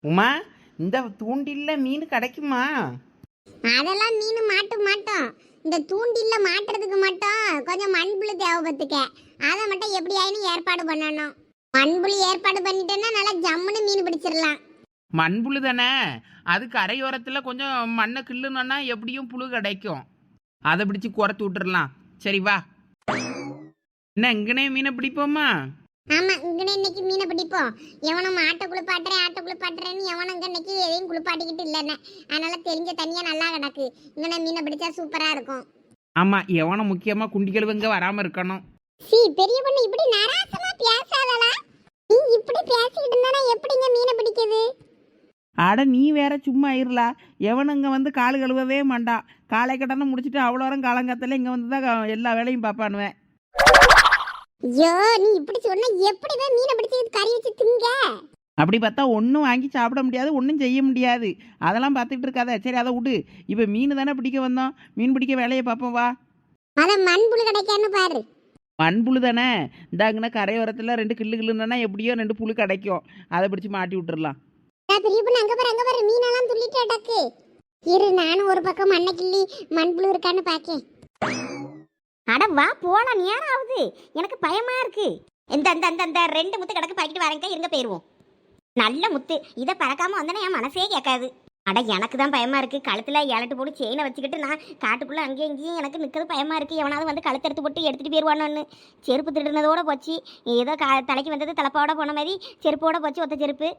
உமா இந்த தூண்டில்ல மீன் கிடைக்குமா? அதெல்லாம் மீன் மாட்ட மாட்டோம். இந்த தூண்டில்ல மாட்டுறதுக்கு மட்டும் கொஞ்சம் மண்புழு தேவைப்பட்டுக்க அதை மட்டும் எப்படி ஆயினும் ஏற்பாடு பண்ணணும். மண்புழு ஏற்பாடு பண்ணிட்டேன்னா நல்லா ஜம்முன்னு மீன் பிடிச்சிடலாம். மண்புழு தானே? அது கரையோரத்தில் கொஞ்சம் மண்ணை கிள்ளுனோன்னா எப்படியும் புழு கிடைக்கும். அதை பிடிச்சி குறைத்து விட்டுறலாம். சரி வா. என்ன இங்கனே மீனை பிடிப்போமா? ஆமா இங்கனே இன்னைக்கு மீனை பிடிப்போம். எவனும் ஆட்டை குளிப்பாட்டுறேன் ஆட்டை குளிப்பாட்டுறேன்னு எவனும் இங்க இன்னைக்கு எதையும் குளிப்பாட்டிக்கிட்டு இல்லைன்னு. அதனால தெரிஞ்ச தனியா நல்லா கிடக்கு. இங்கனே மீனை பிடிச்சா சூப்பரா இருக்கும். ஆமாம் எவனும் முக்கியமாக குண்டிகளுவங்க வராமல் இருக்கணும். சி பெரிய பொண்ணு இப்படி நராசமா பேசாதலா நீ இப்படி பேசிக்கிட்டு இருந்தா எப்படிங்க மீனை பிடிக்குது அட நீ வேற சும்மா இருலா எவனுங்க வந்து கால் கழுவவே மாட்டான் காலை கடனை முடிச்சுட்டு அவ்வளோ நேரம் காலங்காத்தில் இங்கே வந்து தான் எல்லா வேலையும் பார்ப்பானுவேன் ஐயோ நீ இப்படி சொன்னா எப்படிதான் மீனை பிடிச்சி கறி வச்சு திங்க? அப்படி பார்த்தா ஒன்றும் வாங்கி சாப்பிட முடியாது ஒன்றும் செய்ய முடியாது. அதெல்லாம் பார்த்துக்கிட்டு இருக்காத. சரி அதை விடு. இப்போ மீன் தானே பிடிக்க வந்தோம். மீன் பிடிக்க வேலையை பார்ப்போம் வா. அத மண்புழு கிடைக்கான்னு பாரு. மண்புழு தானே? இந்தாங்கன்னா கரையோரத்தில் ரெண்டு கில்லு கில்லுன்னா எப்படியோ ரெண்டு புழு கிடைக்கும். அதை பிடிச்சி மாட்டி விட்டுறலாம். பெரிய பொண்ணு அங்க பாரு அங்க பாரு. மீனெல்லாம் துள்ளிட்டு அடக்கு இரு நானும் ஒரு பக்கம் மண்ணை கிள்ளி மண்புழு இருக்கான்னு பாக்கேன் அட வா போலாம் நேரம் ஆகுது. எனக்கு பயமா இருக்கு. இந்த இந்த இந்த இந்த ரெண்டு முத்து கிடக்கு பறிக்கிட்டு வரேங்க இருங்க போயிடுவோம் நல்ல முத்து. இதை பறக்காம வந்தேன்னா என் மனசே கேட்காது. அட எனக்கு தான் பயமா இருக்கு. கழுத்துல இலட்டு போட்டு செயினை வச்சுக்கிட்டு நான் காட்டுக்குள்ள அங்கேயும் இங்கேயும் எனக்கு நிற்கிறது பயமா இருக்கு. எவனாவது வந்து கழுத்து எடுத்து போட்டு எடுத்துட்டு போயிடுவானோன்னு செருப்பு திருடுனதோட போச்சு. ஏதோ கா தலைக்கு வந்தது தலைப்பாவோட போன மாதிரி செருப்போட போச்சு ஒத்த செருப்பு.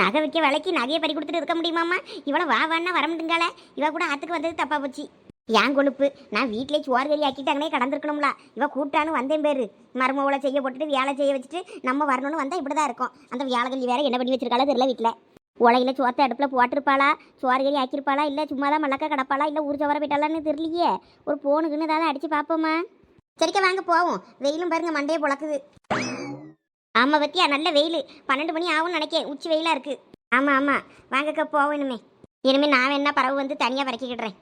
நகை வைக்க விலைக்கு நகையை பறி கொடுத்துட்டு இருக்க முடியுமாம்மா? இவ்வளோ வா வான்னா வர முடியுங்கால இவ கூட ஆத்துக்கு வந்தது தப்பா போச்சு. ஏன் கொழுப்பு. நான் வீட்டிலே சோறு கறி ஆக்கிட்டாங்கனே கடந்திருக்கணும்ல. இவ கூப்பிட்டான்னு வந்தேன் பேர். மருமவளை செய்ய போட்டுட்டு வேலை செய்ய வச்சுட்டு நம்ம வரணும்னு வந்தால் இப்படி தான் இருக்கும். அந்த வியாழகல்லி வேற என்ன பண்ணி வச்சிருக்காளோ தெரியல வீட்டில் உலகில் சோத்த அடுப்பில் போட்டிருப்பாளா? சோறு கறி ஆக்கியிருப்பாளா? இல்லை சும்மா தான் மல்லக்கா கிடப்பாளா? இல்லை ஊர் சவர போயிட்டாளான்னு தெரியலையே. ஒரு போனுக்குன்னு ஏதாவது அடித்து பார்ப்போமா? சரிக்கா வாங்க போவோம். வெயிலும் பாருங்க மண்டையை புழக்குது. ஆமாம் பத்தியா? நல்ல வெயில். பன்னெண்டு மணி ஆகும்னு நினைக்கேன். உச்சி வெயிலாக இருக்குது ஆமாம் ஆமாம் வாங்கக்கா போவோம் இனிமே. இனிமேல் நான் வேணா பறவை வந்து தனியாக பறக்கிக்கிடுறேன்.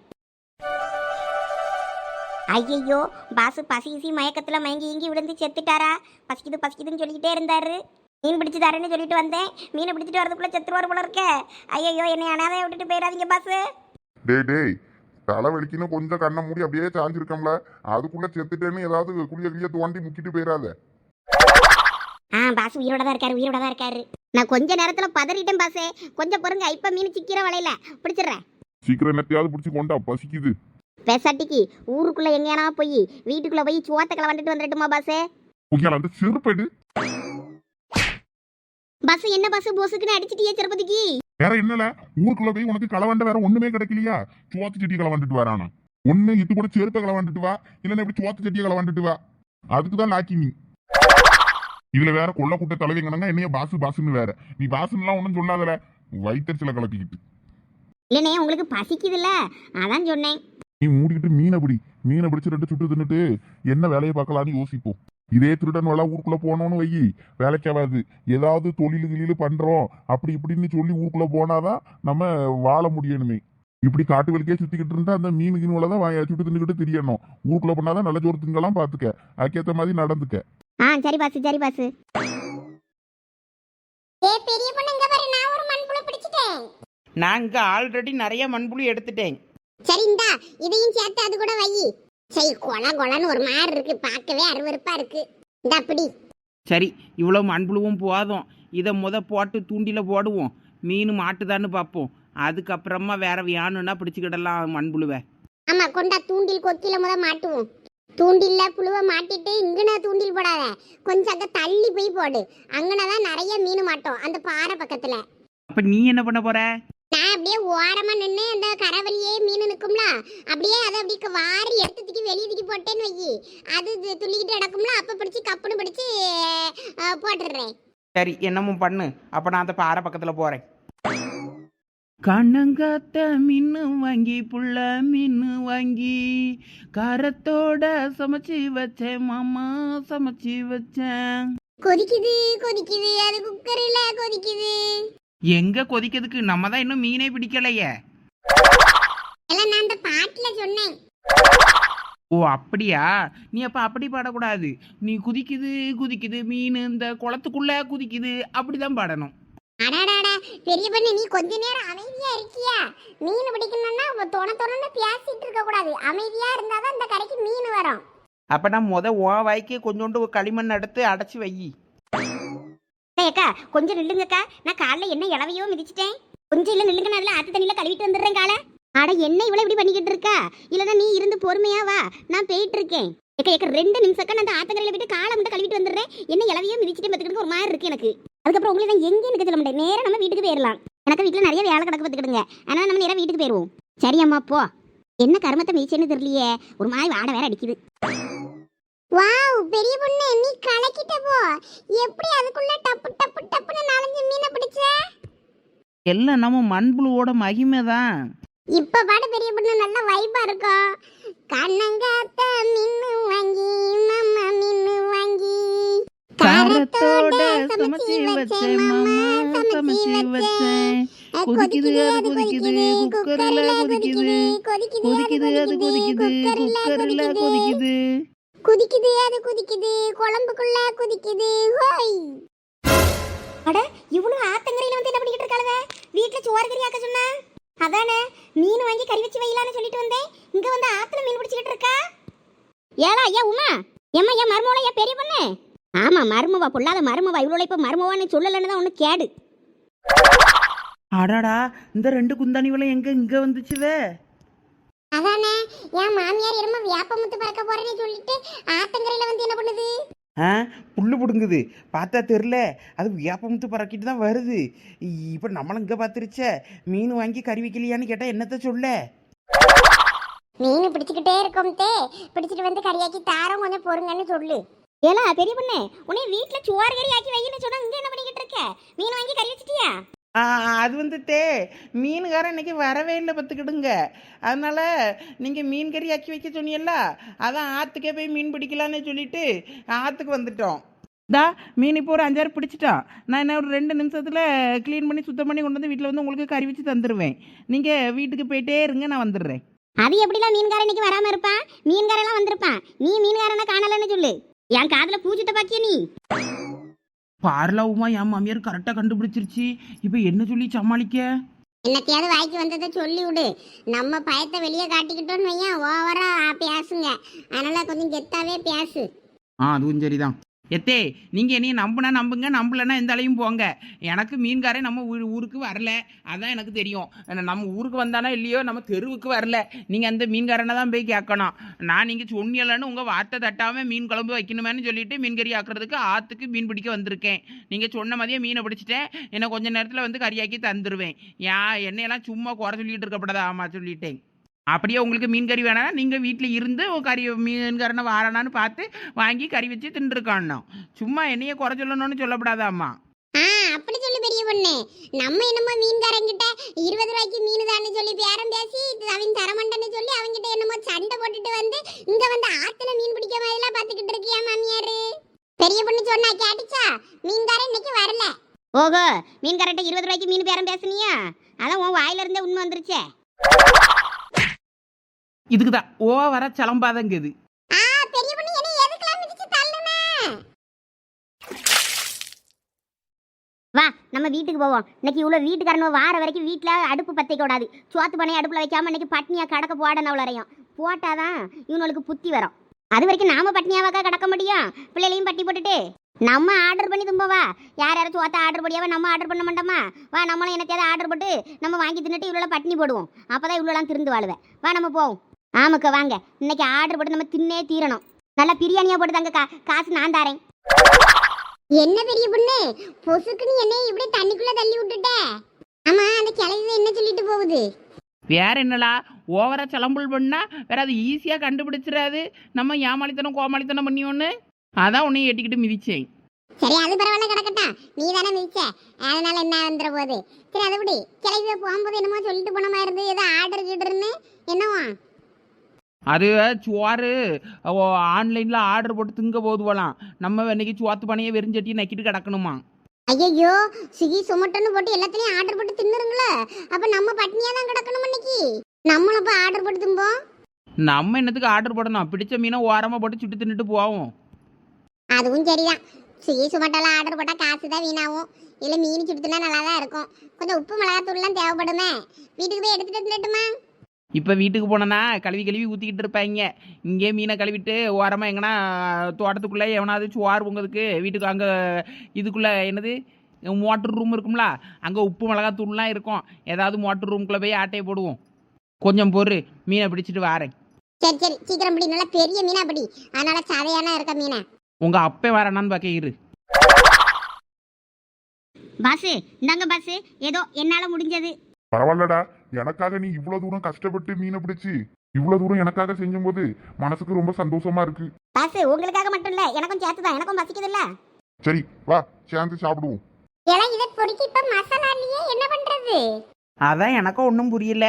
ஐயையோ பாசு பசி ஈசி மயக்கத்துல மயங்கி இங்கி விழுந்து செத்துட்டாரா? பசிக்குது பசிக்குதுன்னு சொல்லிக்கிட்டே இருந்தாரு. மீன் பிடிச்சு தரேன்னு சொல்லிட்டு வந்தேன். மீனை பிடிச்சிட்டு வரதுக்குள்ள செத்துருவார் போல இருக்கே. ஐயையோ என்னை அனாதையை விட்டுட்டு போயிடாதீங்க பாசு. டேய் டேய் தலைவலிக்குன்னு கொஞ்சம் கண்ணை மூடி அப்படியே சாஞ்சிருக்கோம்ல. அதுக்குள்ள செத்துட்டேன்னு ஏதாவது குளிய கிளிய தோண்டி முக்கிட்டு போயிடாத. ஆ பாசு உயிரோட தான் இருக்காரு உயிரோட தான் இருக்காரு. நான் கொஞ்ச நேரத்துல பதறிட்டேன் பாசே. கொஞ்சம் பொறுங்க இப்ப மீன் சிக்கிற வலையில. பிடிச்சிடுறேன். சீக்கிரம் என்னத்தையாவது பிடிச்சி கொண்டா பசிக்குது. பெசாட்டிக்கு ஊருக்குள்ள எங்கேனா போய் வீட்டுக்குள்ள போய் சோத்தக்களை வந்துட்டு வந்துடட்டுமா பாசே உங்களால் அந்த செருப்பெடு பஸ் என்ன பஸ் பொசுக்குன்னு அடிச்சிட்டியே திருப்பதிக்கு வேற என்னல? ஊருக்குள்ள போய் உனக்கு களவாண்ட வேற ஒண்ணுமே கிடைக்கலையா? சோத்து செடி களவாண்டுட்டு வரானா ஒண்ணு இது கூட செருப்பை களவாண்டுட்டு வா. இல்லைன்னா இப்படி சோத்து செடியை களவாண்டுட்டு வா. அதுக்கு தான் லாக்கி நீ இதுல வேற கொள்ள கூட்ட தலைவிங்கனங்க என்னைய பாசு பாசுன்னு வேற. நீ பாசுன்னுலாம் ஒன்றும் சொல்லாதல. வயிற்றுல கலப்பிக்கிட்டு. இல்லனே உங்களுக்கு பசிக்குதுல்ல? அதான் சொன்னேன். நீ மூடிக்கிட்டு மீனை பிடி. மீனை பிடிச்சு ரெண்டு சுட்டு தின்னுட்டு என்ன வேலையை பார்க்கலான்னு யோசிப்போம் இதே திருடன் வேலை ஊருக்குள்ள போனோம்னு வை வேலைக்காகாது ஏதாவது தொழில் கிளியில் பண்றோம். அப்படி இப்படின்னு சொல்லி ஊருக்குள்ள போனாதான் நம்ம வாழ முடியணுமே. இப்படி காட்டு வலிக்கே சுத்திக்கிட்டு இருந்தா அந்த மீன் கீனுல தான் வாய சுட்டு தின்னுக்கிட்டு தெரியணும். ஊருக்குள்ள பண்ணாதான் நல்ல ஜோறு திங்கலாம் பாத்துக்க. அதுக்கேத்த மாதிரி நடந்துக்க. ஆ சரி பாசு சரி பாசு. ஏ பெரிய பொண்ணு இங்க பாரு. நான் ஒரு மண்புழு பிடிச்சிட்டேன். நான் இங்கே ஆல்ரெடி நிறைய மண்புழு எடுத்துட்டேன். சரி இந்தா இதையும் சேர்த்து அது கூட வை. சரி கொல கொலன்னு ஒரு மாதிரி இருக்கு. பார்க்கவே அருவருப்பா இருக்கு. இந்த அப்படி சரி இவ்வளோ மண்புழுவும் போதும். இதை முத போட்டு தூண்டில போடுவோம். மீன் மாட்டுதான்னு பார்ப்போம். அதுக்கப்புறமா வேற வேணும்னா பிடிச்சிக்கிடலாம் மண்புழுவை. ஆமா கொண்டா தூண்டில் கொக்கில முத மாட்டுவோம். தூண்டில்ல புழுவை மாட்டிட்டு இங்கன தூண்டில் போடாத. கொஞ்சம் அங்க தள்ளி போய் போடு. அங்கனதான் நிறைய மீன் மாட்டோம். அந்த பாறை பக்கத்துல. அப்போ நீ என்ன பண்ண போற? நான் அப்படியே ஓரமா நின்று அந்த கரவழியே மீன் நிற்கும்ல அப்படியே அதை அப்படி வாரி எடுத்து தூக்கி வெளியே தூக்கி போட்டேன்னு வை அது துள்ளிக்கிட்டு கிடக்கும்ல அப்ப பிடிச்சி கப்புன்னு பிடிச்சி போட்டுடுறேன். சரி என்னமும் பண்ணு. அப்போ நான் அந்த பாறை பக்கத்தில் போகிறேன் கண்ணங்காத்த மின்னு வாங்கி புள்ள மின்னு வாங்கி காரத்தோட சமைச்சு வச்சேன் மாமா சமைச்சு வச்சேன். கொதிக்குது கொதிக்குது. அது குக்கரில் கொதிக்குது. எங்க கொதிக்கிறதுக்கு? நம்ம தான் இன்னும் மீனே பிடிக்கலையே. எல்லாம் நான் அந்த பாட்டுல சொன்னேன். ஓ அப்படியா? நீ அப்ப அப்படி பாடக்கூடாது. நீ குதிக்குது குதிக்குது மீன் இந்த குளத்துக்குள்ள குதிக்குது அப்படிதான் பாடணும். அடாடாடா பெரிய பொண்ணு நீ கொஞ்ச நேரம் அமைதியா இருக்கியா? மீன் பிடிக்கணும்னா தொண தொணன்னு பேசிட்டு இருக்க கூடாது. அமைதியா இருந்தாதான் இந்த கடைக்கு மீன் வரும். அப்போ நான் முத ஓ வாய்க்கு கொஞ்சோண்டு களிமண் எடுத்து அடைச்சி வை அக்கா கொஞ்சம் நில்லுங்கக்கா. நான் காலைல என்ன இளவையோ மிதிச்சிட்டேன். கொஞ்சம் இல்ல நில்லுங்க நான் அதில் ஆற்று தண்ணியில் கழுவிட்டு வந்துடுறேன் காலை. அட என்ன இவ்வளோ இப்படி பண்ணிக்கிட்டு இருக்கா? இல்லைனா நீ இருந்து பொறுமையா வா. நான் போயிட்டு இருக்கேன். ஏக்கா ஏக்கா ரெண்டு நிமிஷக்கா நான் அந்த ஆத்தங்கரையில் போயிட்டு காலை மட்டும் கழுவிட்டு வந்துடுறேன். என்ன இளவையோ மிதிச்சிட்டு பார்த்துக்கிட்டு ஒரு மாதிரி இருக்கு எனக்கு. அதுக்கப்புறம் உங்களை நான் எங்கேயும் இருக்க சொல்ல முடியாது நேராக நம்ம வீட்டுக்கு போயிடலாம். எனக்கு வீட்டுல நிறைய வேலை கிடக்கு பார்த்துக்கிடுங்க. அதனால நம்ம நேராக வீட்டுக்கு போயிருவோம் சரி அம்மா போ. என்ன கருமத்தை மிதிச்சேன்னு தெரியலையே. ஒரு மாதிரி வாடை வேற அடிக்குது. வாவ் பெரிய பொண்ணு நீ கலக்கிட்ட போ. எப்படி அதுக்குள்ள டப்பு டப்பு டப்புன்னு நாலஞ்சு மீனை பிடிச்ச? எல்லாம் நம்ம மண்புழுவோட மகிமை தான் இப்ப பாடு பெரிய பொண்ணு நல்ல வைபா இருக்கும் கண்ணங்காத்த மின்னு வாங்கி மாமா மின்னு வாங்கி. காரத்தோட சமைச்சு வச்சேன் மாமா சமைச்சு வச்சேன். கொதிக்குது அது கொதிக்குது குக்கர்ல கொதிக்குது. கொதிக்குது அது கொதிக்குது குக்கர்ல கொதிக்குது. குதிக்குது அது குதிக்குது குழம்புக்குள்ள குதிக்குது ஹோய். அட இவ்வளவு ஆத்தங்கரையில வந்து என்ன பண்ணிக்கிட்டு இருக்காளுவ வீட்டுல சோறு கறி ஆக்க சொன்னா? அதானே மீன் வாங்கி கறி வச்சு வைலான்னு சொல்லிட்டு வந்தேன். இங்க வந்து ஆத்துல மீன் பிடிச்சிக்கிட்டு இருக்கா? ஏலா ஐயா உமா. ஏம்மா ஏன் மருமவளா ஏன் பெரிய பொண்ணு? ஆமா மருமவா பொல்லாத மருமவா. இவ்வளோ இப்ப மருமவான்னு சொல்லலன்னு தான் ஒண்ணு கேடு. அடாடா இந்த ரெண்டு குந்தாணிகளும் எங்க இங்க வந்துச்சுவே? அதானே? என் மாமியார் என்னமோ வியாபமுத்து பறக்க போறேன்னு சொல்லிட்டு ஆத்தங்கரையில வந்து என்ன பண்ணுது? ஆ புல்லு பிடுங்குது. பார்த்தா தெரில அது வியாபமுத்து பறக்கிட்டு தான் வருது. இப்போ நம்மளும் இங்கே பார்த்துருச்சே மீன் வாங்கி கறி வைக்கலையான்னு கேட்டால் என்னத்த சொல்ல? மீன் பிடிச்சுக்கிட்டே இருக்கோம் தே. பிடிச்சிட்டு வந்து கறியாக்கி தாரம் கொஞ்சம் பொறுங்கன்னு சொல்லு. ஏலா பெரிய பொண்ணு உன்னை வீட்டுல சோறு கறி ஆக்கி வைன்னு சொன்னா இங்க என்ன பண்ணிக்கிட்டு இருக்க? மீன் வாங்கி கறி வச்சிட்டியா? ஆ, அது தே மீன்காரன் இன்னைக்கு வரவே இல்லை பார்த்துக்கிடுங்க. அதனால் நீங்கள் மீன் கறி ஆக்கி வைக்க சொன்னீங்களா அதான் ஆற்றுக்கே போய் மீன் பிடிக்கலான்னு சொல்லிட்டு ஆற்றுக்கு வந்துட்டோம். தா மீன் இப்போ ஒரு அஞ்சாறு பிடிச்சிட்டோம் நான் என்ன ஒரு ரெண்டு நிமிஷத்தில் க்ளீன் பண்ணி சுத்தம் பண்ணி கொண்டு வந்து வீட்டில் வந்து உங்களுக்கு கறி வச்சு தந்துடுவேன் நீங்கள் வீட்டுக்கு போயிட்டே இருங்க நான் வந்துடுறேன். அது எப்படிலாம் மீன்காரன் இன்னைக்கு வராமல் இருப்பான்? மீன்காரெல்லாம் வந்திருப்பான். நீ மீன்காரனை காணலன்னு சொல்லு. என் காதில் பூச்சிட்ட பாக்கிய நீ? பார்லா உமா என் மாமியார் கரெக்டாக கண்டுபிடிச்சிருச்சு. இப்போ என்ன சொல்லி சமாளிக்க? என்னத்தையாவது வாய்க்கு வந்ததை சொல்லி விடு நம்ம பயத்தை வெளியே காட்டிக்கிட்டோன்னு வையன் ஓவரா பேசுங்க. அதனால கொஞ்சம் கெத்தாவே பேசு. ஆ அதுவும் சரிதான். எத்தே நீங்கள் என்னையும் நம்புனா நம்புங்க நம்பலன்னா எந்த அலையும் போங்க. எனக்கு மீன்காரன் நம்ம ஊ- ஊருக்கு வரல. அதான் எனக்கு தெரியும். நம்ம ஊருக்கு வந்தானா இல்லையோ நம்ம தெருவுக்கு வரல. நீங்கள் அந்த மீன்காரனை தான் போய் கேட்கணும். நான் நீங்கள் சொன்னியலன்னு உங்கள் வார்த்தை தட்டாமல் மீன் குழம்பு வைக்கணுமேனு சொல்லிட்டு மீன் கறி ஆக்குறதுக்கு ஆற்றுக்கு மீன் பிடிக்க வந்திருக்கேன். நீங்கள் சொன்ன மாதிரியே மீனை பிடிச்சிட்டேன். என்னை கொஞ்சம் நேரத்தில் வந்து கறியாக்கி தந்துடுவேன் ஏன் என்னையெல்லாம் சும்மா குறை சொல்லிகிட்டு இருக்கக்கூடாது ஆமாம் சொல்லிட்டேன். அப்படியே உங்களுக்கு மீன் கறி வேணா நீங்கள் வீட்டில் இருந்து கறி மீன்காரனை வாரானான்னு பார்த்து வாங்கி கறி வச்சு தின்றுருக்கானோ சும்மா என்னைய குறை சொல்லணும்னு சொல்லப்படாதாம்மா. ஆ அப்படி சொல்லு பெரிய பொண்ணு. நம்ம என்னமோ மீன்காரங்கிட்ட இருபது ரூபாய்க்கு மீன் தானே சொல்லி பேரம் பேசி அவன் தரமண்டன்னு சொல்லி அவங்கிட்ட என்னமோ சண்டை போட்டுட்டு வந்து இங்க வந்து ஆத்துல மீன் பிடிக்க மாதிரிலாம் பாத்துக்கிட்டு இருக்கியா மாமியாரு? பெரிய பொண்ணு சொன்னா கேட்டுச்சா? மீன்காரன் இன்னைக்கு வரல. ஓஹோ மீன்காரன்ட்ட இருபது ரூபாய்க்கு மீன் பேரம் பேசுனியா? அதான் உன் வாயில இருந்தே உண்மை வந்துருச்சே இதுக்கு தான் ஓ வர சிலம்பாதங்குது ஆ பெரிய பொண்ணு என்ன எதுக்கெல்லாம் மிதிச்சு தள்ளுன? வா நம்ம வீட்டுக்கு போவோம். இன்னைக்கு இவ்வளோ வீட்டுக்காரனோ வார வரைக்கும் வீட்டில் அடுப்பு பற்றிக்க கூடாது. சோத்து பண்ணி அடுப்பில் வைக்காம இன்னைக்கு பட்னியாக கடக்க போடணும் அவ்வளோ வரையும் போட்டாதான் இவனுக்கு புத்தி வரும். அது வரைக்கும் நாம பட்னியாவாக்கா கடக்க முடியும்? பிள்ளைகளையும் பட்டி போட்டுட்டு. நம்ம ஆர்டர் பண்ணி தும்பவா யார் யாரும் சோத்த ஆர்டர் பண்ணியாவா நம்ம ஆர்டர் பண்ண மாட்டோமா? வா நம்மளும் என்னத்தையாவது ஆர்டர் போட்டு நம்ம வாங்கி தின்னுட்டு இவ்வளோ பட்னி போடுவோம். அப்பதான் இவ்வளோலாம் திருந்து வாழுவேன் வா நம்ம போவோம். ஆமாக்கா வாங்க. இன்னைக்கு ஆர்டர் போட்டு நம்ம தின்னே தீரணும். நல்லா பிரியாணியா போட்டு தாங்க கா காசு நான் தாரேன். என்ன பெரிய பொண்ணு? பொசுக்குன்னு என்னை இப்படி தண்ணிக்குள்ள தள்ளி விட்டுட்ட? ஆமா அந்த கிளவி என்ன சொல்லிட்டு போகுது? வேற என்னடா? ஓவரா சிலம்புல் பண்ணா வேற அது ஈஸியாக கண்டுபிடிச்சிடாது. நம்ம ஏமாளித்தனம் கோமாளித்தனம் பண்ணி ஒன்று அதான் உன்னையும் எட்டிக்கிட்டு மிதிச்சேன். சரி அது பரவாயில்ல கிடக்கட்டும். நீ தானே மிதிச்ச. அதனால என்ன வந்துட போகுது? சரி அதை விடு. கிளவிய போகும்போது என்னமோ சொல்லிட்டு போன மாதிரி இருந்து ஏதோ ஆர்டர் கிட்டுருன்னு என்னவா? அது சோறு ஆன்லைனில் ஆர்டர் போட்டு திங்க போது போகலாம் நம்ம இன்னைக்கு சோத்து பனையை வெறிஞ்சட்டி நக்கிட்டு கிடக்கணுமா? ஐயோ ஸ்விக்கி சொமட்டோன்னு போட்டு எல்லாத்துலயும் ஆர்டர் போட்டு தின்னுருங்களே. அப்ப நம்ம பட்னியா தான் கிடக்கணும் இன்னைக்கு. நம்மளும் அப்ப ஆர்டர் போட்டு திம்போம். நம்ம என்னத்துக்கு ஆர்டர் போடணும்? பிடிச்ச மீனை ஓரமாக போட்டு சுட்டு தின்னுட்டு போவோம். அதுவும் சரிதான். சுகி சுமட்டெல்லாம் ஆர்டர் போட்டால் காசு தான் வீணாகும் இல்லை மீன் சுடுத்துனா நல்லா தான் இருக்கும். கொஞ்சம் உப்பு மிளகாத்தூள்லாம் தேவைப்படுமே. வீட்டுக்கு போய் எடுத்துட்டு வந்துட்டுமா இப்போ வீட்டுக்கு போனேன்னா கழுவி கழுவி ஊற்றிக்கிட்டு இருப்பாங்க. இங்கே மீனை கழுவிட்டு ஓரமாக எங்கன்னா தோட்டத்துக்குள்ளே எவனாவது சுவார் பொங்கதுக்கு வீட்டுக்கு அங்கே இதுக்குள்ளே என்னது? மோட்டர் ரூம் இருக்கும்ல அங்கே உப்பு மிளகாத்தூள்லாம் இருக்கும். ஏதாவது மோட்டர் ரூம்குள்ளே போய் ஆட்டையை போடுவோம். கொஞ்சம் பொறு மீனை பிடிச்சிட்டு வாரேன். சரி சரி சீக்கிரம் பிடி. நல்லா பெரிய மீனா பிடி. அதனால சதையான இருக்க மீனை. உங்கள் அப்பே வரேனான்னு பார்க்க இரு. பாசு இந்தாங்க பாசு. ஏதோ என்னால முடிஞ்சது. பரவாயில்லடா. எனக்காக நீ இவ்வளவு தூரம் கஷ்டப்பட்டு மீனை பிடிச்சு இவ்வளவு தூரம் எனக்காக செஞ்சும்போது மனசுக்கு ரொம்ப சந்தோஷமா இருக்கு. பாசு உங்களுக்காக மட்டும் இல்ல எனக்கும் சேர்த்து தான் எனக்கும் பசிக்குது இல்ல சரி வா சேர்ந்து சாப்பிடுவோம். எல்லாம் இதை பொடிக்கு இப்ப மசாலா இல்லையே என்ன பண்றது? அதான் எனக்கும் ஒன்றும் புரியல.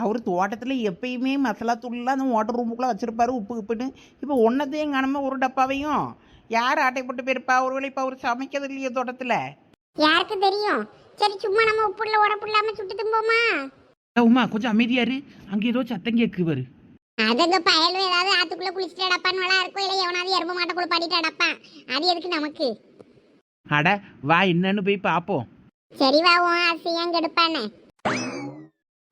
அவர் தோட்டத்தில் எப்பயுமே மசாலா தூள்லாம் அந்த மோட்டர் ரூமுக்குள்ளே வச்சுருப்பாரு உப்பு உப்புன்னு. இப்போ ஒன்றத்தையும் காணாம ஒரு டப்பாவையும் யார் ஆட்டை போட்டு போயிருப்பா ஒருவேளை இப்போ அவர் சமைக்கிறது இல்லையே தோட்டத்தில்? யாருக்கு தெரியும்? சரி சும்மா நம்ம உப்புள்ள உடப்புள்ளாம சுட்டு தும்போமா? உமா கொஞ்சம் அமைதியாரு அங்கே ஏதோ சத்தம் கேட்குவாரு அதுங்க பயலும் ஏதாவது ஆத்துக்குள்ள குளிச்சுட்டு அடப்பான்னு இருக்கும் இல்லை எவனாவது எறும்பு மாட்டக்குள்ள பாடிட்டு அடப்பான் அது எதுக்கு நமக்கு அட வா என்னன்னு போய் பார்ப்போம் சரி வா உன் ஆசையாங்க கெடுப்பானே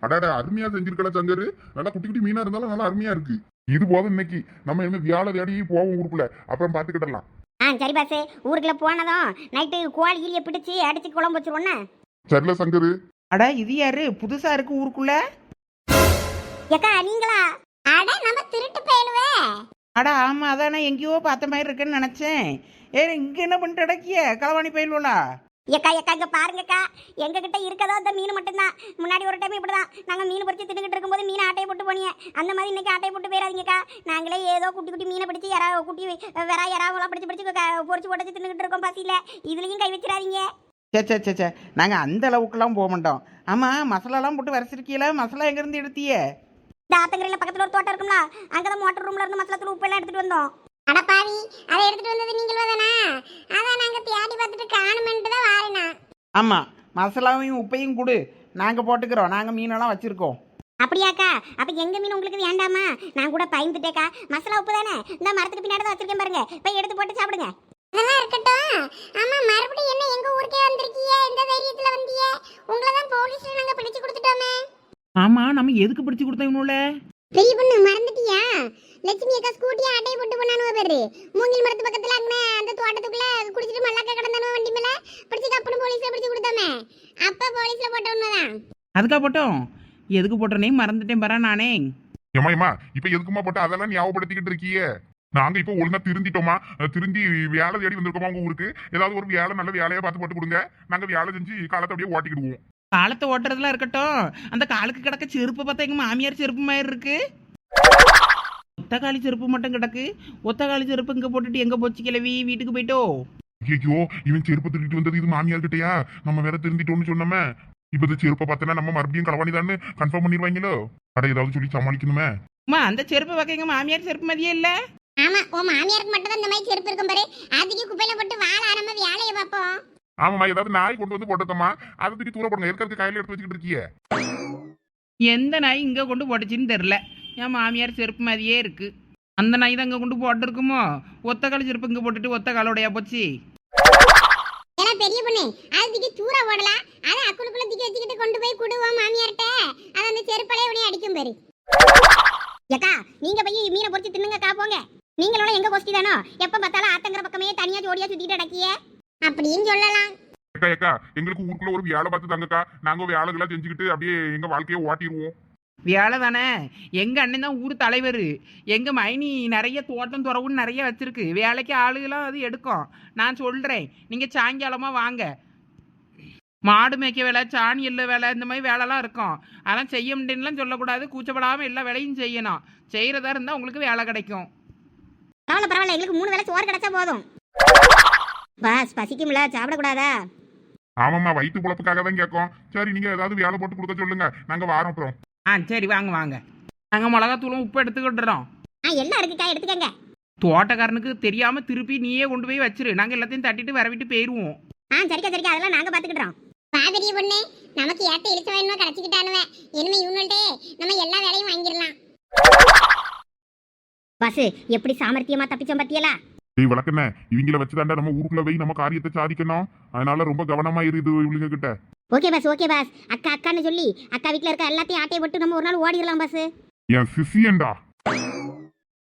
அடாடா அருமையா செஞ்சிருக்கல சங்கரு நல்லா குட்டி குட்டி மீனா இருந்தாலும் நல்லா அருமையா இருக்கு இது போதும் இன்னைக்கு நம்ம என்ன வியாழ தேடி போவோம் ஊருக்குள்ள அப்புறம் பாத்துக்கிடலாம் ஆ சரி பாசு ஊருக்குள்ள போனதும் நைட்டு கோழி கீழியை பிடிச்சி அடிச்சு குழம்பு வச்சிருவோண்ணே சரில சங்கரு அட இது யாரு? புதுசா இருக்கு ஊருக்குள்ள? ஏக்கா நீங்களா? அட நம்ம திருட்டு பயலுவே அட ஆமா அதானே. எங்கேயோ பார்த்த மாதிரி இருக்குன்னு நினைச்சேன். ஏ இங்க என்ன பண்ணிட்டு அடக்கிய களவாணி ஏக்கா ஏக்கா இங்க பாருங்கக்கா. எங்க கிட்ட இருக்கதோ அந்த மீன் மட்டும்தான். முன்னாடி ஒரு டைம் இப்படிதான். நாங்க மீன் பொறிச்சு தின்னுகிட்டு இருக்கும்போது மீன் ஆட்டையை போட்டு போனீங்க அந்த மாதிரி இன்னைக்கு ஆட்டையை போட்டு போயிடாதீங்கக்கா. நாங்களே ஏதோ குட்டி குட்டி மீனை பிடிச்சி யாரா குட்டி வெறா யாராவெல்லாம் பிடிச்சி பிடிச்சி பொரிச்சு போட்டு தின்னுகிட்டு இருக்கோம் பசியில. இதுலயும் கை வச்சிடாதீங்க. சே சே சே சே. நாங்கள் அந்த அளவுக்குலாம் போக மாட்டோம். ஆமாம் மசாலாலாம் போட்டு வரைச்சிருக்கீல மசாலா எங்கேருந்து எடுத்தியே இந்த ஆத்தங்கரையில பக்கத்துல ஒரு தோட்டம் இருக்கும்ல அங்கதான் மோட்டர் ரூம்ல இருந்து மசாலா தூள் உப்பு எல்லாம் எடுத்துட்டு வந்தோம். அட பாவி அதை எடுத்துட்டு வந்தது நீங்கள் தானா? அதான் நாங்க தேடி பார்த்துட்டு காணுமென்ட்டு தான் வாரினா. ஆமாம் மசாலாவையும் உப்பையும் கொடு. நாங்கள் போட்டுக்கிறோம். நாங்கள் மீனெல்லாம் வச்சுருக்கோம். அப்படியாக்கா? அப்ப எங்க மீன் உங்களுக்கு வேண்டாமா? நான் கூட பயந்துட்டேக்கா. மசாலா உப்பு தானே? இந்த மரத்துக்கு பின்னாடி தான் வச்சிருக்கேன் பாருங்க. போய் எடுத்து போட்டு சாப்பிடுங்க. அதெல்லாம் இருக்கட்டும். ஆமா மறுபடியும் என்ன எங்க ஊருக்கே வந்திருக்கீங்க? இந்த தைரியத்துல வந்தீங்க? உங்களை தான் போலீஸ்ல நாங்க பிடிச்சு கொடுத்துட்டோமே. ஆமாம் நம்ம எதுக்கு பிடிச்சி கொடுத்தோம் இவனுல? பெரிய பொண்ணு மறந்துட்டியா? லட்சுமி அக்கா ஸ்கூட்டியை அட்டையை போட்டு போனானுவ பேரு. மூங்கில் மரத்து பக்கத்துல அங்கே அந்த தோட்டத்துக்குள்ள குடிச்சிட்டு மல்லாக்க கிடந்தானுவ வண்டி மேல? பிடிச்சு கப்புனு போலீஸ்ல பிடிச்சு கொடுத்தோமே. அப்ப போலீஸ்ல போட்டவனதான் அதுக்கா போட்டோம். எதுக்கு போட்டோனே மறந்துட்டேன் பரா நானே. ஏமா ஏமா இப்ப எதுக்குமா போட்டு? அதெல்லாம் ஞாபகப்படுத்திக்கிட்டு இருக்கியே. நாங்க இப்ப ஒழுங்கா திருந்திட்டோமா? திருந்தி வேலை தேடி வந்திருக்கோமா உங்க ஊருக்கு? ஏதாவது ஒரு வேலை நல்ல வேலையா பார்த்து போட்டு கொடுங்க. நாங்க வேலை செஞ்சு காலத்தை அப்படியே ஓட்டிக்கிடுவோம் காலத்தை ஓட்டுறதுலாம் இருக்கட்டும். அந்த காலுக்கு கிடக்க செருப்பு பார்த்தா எங்கள் மாமியார் செருப்பு மாதிரி இருக்கு. ஒத்த காலி செருப்பு மட்டும் கிடக்கு. ஒத்த காலி செருப்பு இங்கே போட்டுட்டு எங்கே போச்சு கிளவி வீட்டுக்கு போயிட்டோ? ஐயோ இவன் செருப்பு திருடிட்டு வந்தது இது மாமியார் கிட்டயா? நம்ம வேற திருந்திட்டோம்னு சொன்னோமே. இப்ப இந்த செருப்பை பார்த்தனா நம்ம மறுபடியும் களவாணிதான்னு கன்ஃபார்ம் பண்ணிடுவாங்களோ? அட ஏதாவது சொல்லி சமாளிக்கணுமே. அம்மா அந்த செருப்பு எங்கள் மாமியார் செருப்பு மாதிரியே இல்லை? ஆமா உன் மாமியாருக்கு மட்டும் தான் இந்த மாதிரி செருப்பு இருக்கும் பாரு. அதுக்கு குப்பையில போட்டு வாழ நம்ம வேலையை பார்ப்போம். ஆமாம்மா ஏதாவது நாய் கொண்டு வந்து போட்டதம்மா அதை தூக்கி தூர போடுங்க. இருக்கிறது கையில எடுத்து வச்சுக்கிட்டு இருக்கியே. எந்த நாய் இங்கே கொண்டு போட்டுச்சின்னு தெரில என் மாமியார் செருப்பு மாதிரியே இருக்கு. அந்த நாய் தான் இங்கே கொண்டு போட்டிருக்குமோ? ஒத்த கால் செருப்பு இங்கே போட்டுட்டு ஒத்த காலோடையா போச்சு? ஏன்னா பெரிய பொண்ணு. அது தூக்கி தூர ஓடலாம் அதை அக்குளுக்குள்ள தூக்கி வச்சுக்கிட்டு கொண்டு போய் குடுவோம் மாமியார்ட்ட அது அந்த செருப்பலைய உடனே அடிக்கும் பாரு. ஏக்கா நீங்க போய் மீனை பொறிச்சு தின்னுங்க போங்க. நீங்களோட எங்க கோஷ்டி தானோ? எப்ப பார்த்தாலும் ஆத்தங்கிற பக்கமே தனியா ஜோடியா சுத்திட்டு அடக்கிய அப்படின்னு சொல்லலாம். ஏக்கா எங்களுக்கு ஊருக்குள்ள ஒரு வேலை பார்த்து தாங்கக்கா. நாங்க வேலைகளை செஞ்சுக்கிட்டு அப்படியே எங்க வாழ்க்கையை ஓட்டிடுவோம் வேலை தானே? எங்கள் அண்ணன் தான் ஊர் தலைவர். எங்கள் மைனி நிறைய தோட்டம் துறவுன்னு நிறைய வச்சிருக்கு. வேலைக்கு ஆளுகளாம் அது எடுக்கும். நான் சொல்கிறேன் நீங்கள் சாயங்காலமாக வாங்க. மாடு மேய்க்க வேலை சாணி எல்ல வேலை இந்த மாதிரி வேலைலாம் இருக்கும். அதெல்லாம் செய்ய முடியும்லாம் சொல்லக்கூடாது. கூச்சப்படாமல் எல்லா வேலையும் செய்யணும். செய்கிறதா இருந்தால் உங்களுக்கு வேலை கிடைக்கும். பரவாயில்ல பரவாயில்ல. எங்களுக்கு மூணு வேளை சோறு கிடைச்சா போதும். பாஸ் பசிக்கும்ல. சாப்பிடக்கூடாதா? ஆமாம்மா வயிற்று பொழப்புக்காக தான் கேட்கும். சரி நீங்க ஏதாவது வேலை போட்டு கொடுக்க சொல்லுங்க. நாங்க வாரம் அப்புறம். ஆ சரி வாங்க வாங்க. நாங்கள் மிளகாத்தூளும் உப்பு எடுத்துக்கிட்டுறோம் ஆ எல்லாம் இருக்குக்கா? எடுத்துக்கங்க. தோட்டக்காரனுக்கு தெரியாமல் திருப்பி நீயே கொண்டு போய் வச்சிரு. நாங்கள் எல்லாத்தையும் தட்டிட்டு வரவிட்டு போயிடுவோம் ஆ சரிக்கா சரிக்கா. அதெல்லாம் நாங்க பாத்துக்கிட்டோம் பெரிய பொண்ணு. நமக்கு ஏட்ட இழுச்ச வேணுமோ கிடைச்சிக்கிட்டானுவ. இனிமே இவனுள்டே நம்ம எல்லா வேலையும் வாங்கிடலாம். பஸ் எப்படி சாமர்த்தியமா தப்பிச்சோம் பத்தியலா? டேய் வழக்கண்ண இவங்கள வச்சுதாண்டா நம்ம ஊருக்குள்ள போய் நம்ம காரியத்தை சாதிக்கணும். அதனால ரொம்ப கவனமா இருக்குது இவளுங்க கிட்ட. Okay boss okay boss. அக்கா அக்கான்னு சொல்லி அக்கா வீட்டில் இருக்க எல்லாத்தையும் ஆட்டையை போட்டு நம்ம ஒரு நாள் ஓடிடலாம் பாஸ் என் சிசியன்டா.